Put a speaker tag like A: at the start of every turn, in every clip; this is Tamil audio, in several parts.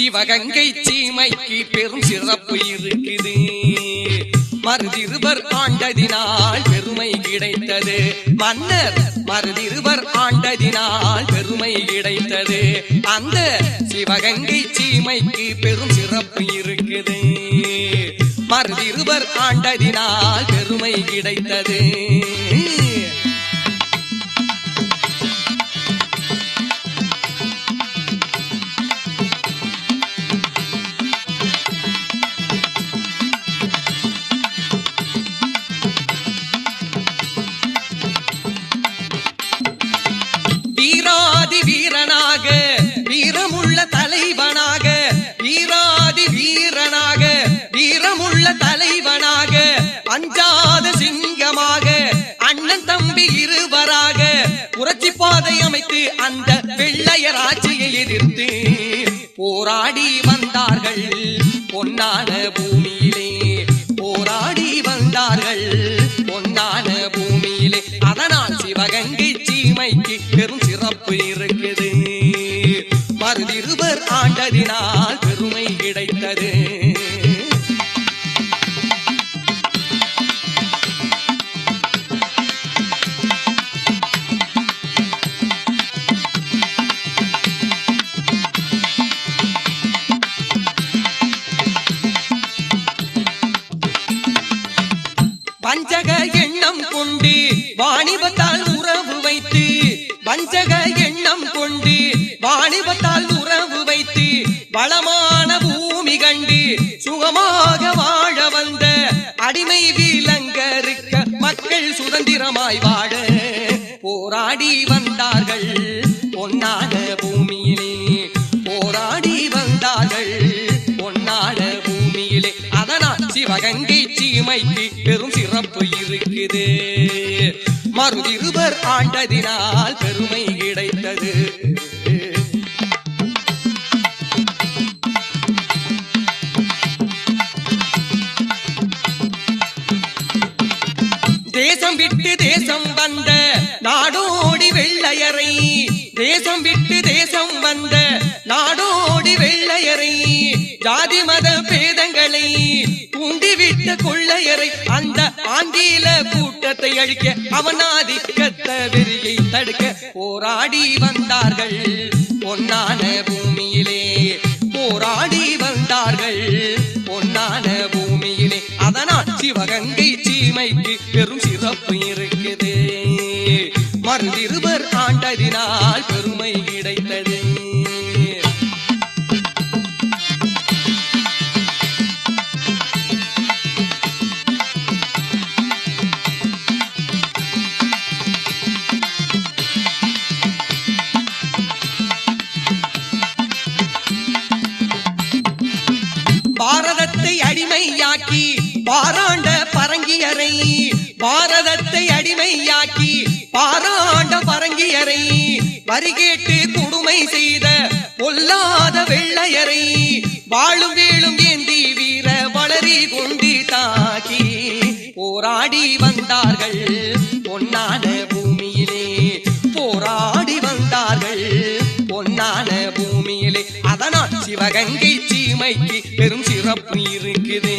A: சிவகங்கை சீமைக்கு பெரும் சிறப்பு இருக்குது. மருதிருவர் ஆண்டதினால் பெருமை கிடைத்தது. மன்னர் மருதிருவர் ஆண்டதினால் பெருமை கிடைத்தது. அந்த சிவகங்கை சீமைக்கு பெரும் சிறப்பு இருக்குது. மருதிருவர் ஆண்டதினால் பெருமை கிடைத்தது. பாதை அமைத்து அந்த வெள்ளையர் ஆட்சியை எதிர்த்து போராடி வந்தார்கள். பொன்னான பூமியிலே போராடி வந்தார்கள். பொன்னான பூமியிலே அதனால் சிவகங்கை சீமைக்கு பெரும் சிறப்பு இருக்குது. மருதிருவர் ஆண்டதினால் வாணிபத்தால் உறவு வைத்து வஞ்சக எண்ணம் கொண்டு வாணிபத்தால் உறவு வைத்து வளமான பூமி கண்டு சுகமாக வாழ வந்த அடிமை விலங்கருக்க மக்கள் சுதந்திரமாய் வாழ போராடி வந்தார்கள். பொன்னான பூமியிலே போராடி வந்தார்கள். பொன்னான பூமியிலே அதனால் சிவகங்கை சீமைக்கு பெரும் சிறப்பு இருக்குது. மருதிருவர் ஆண்டதினால் பெருமை கிடைத்தது. தேசம் விட்டு தேசம் வந்த நாடோடி வெள்ளையரை தேசம் விட்டு தேசம் வந்த நாடோடி வெள்ளையரை ஜாதி மத பேதங்களை தூண்டிவிட்ட கொள்ளையரை அந்த ஆங்கில கூட்டத்தை அழிக்க அவனாதிக்கத்த வெறியை தடுக்க போராடி வந்தார்கள். பொன்னான பூமியிலே போராடி வந்தார்கள். பொன்னான பூமியிலே அதனால் சிவகங்கை சீமைக்கு பெரும் சிறப்பு இருக்குது. மருதிருவர் ஆண்டதினால் பெருமை கிடைத்தது. பாரதத்தை அடிமையாக்கி பாராண்ட பரங்கியரை பாரதத்தை அடிமையாக்கி பாராண்ட பரங்கியரை வரி கேட்டு கொடுமை செய்த பொல்லாத வெள்ளையரை வாழும் வேளும் ஏந்தி வீர வளரி கொண்டு தாக்கி போராடி வந்தார்கள். பொன்னான பூமியிலே போராடி வந்தார்கள். பொன்னான பூமியிலே அதனால் சிவகங்கை சீமைக்கு பெரும் சிறப்பு இருக்குது.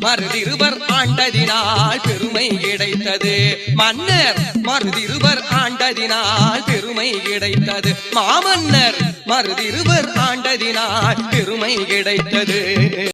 A: மருதிருவர் ஆண்டதினால் பெருமை கிடைத்தது. மன்னர் மருதிருவர் ஆண்டதினால் பெருமை கிடைத்தது. மாமன்னர் மருதிருவர் ஆண்டதினால் பெருமை கிடைத்தது.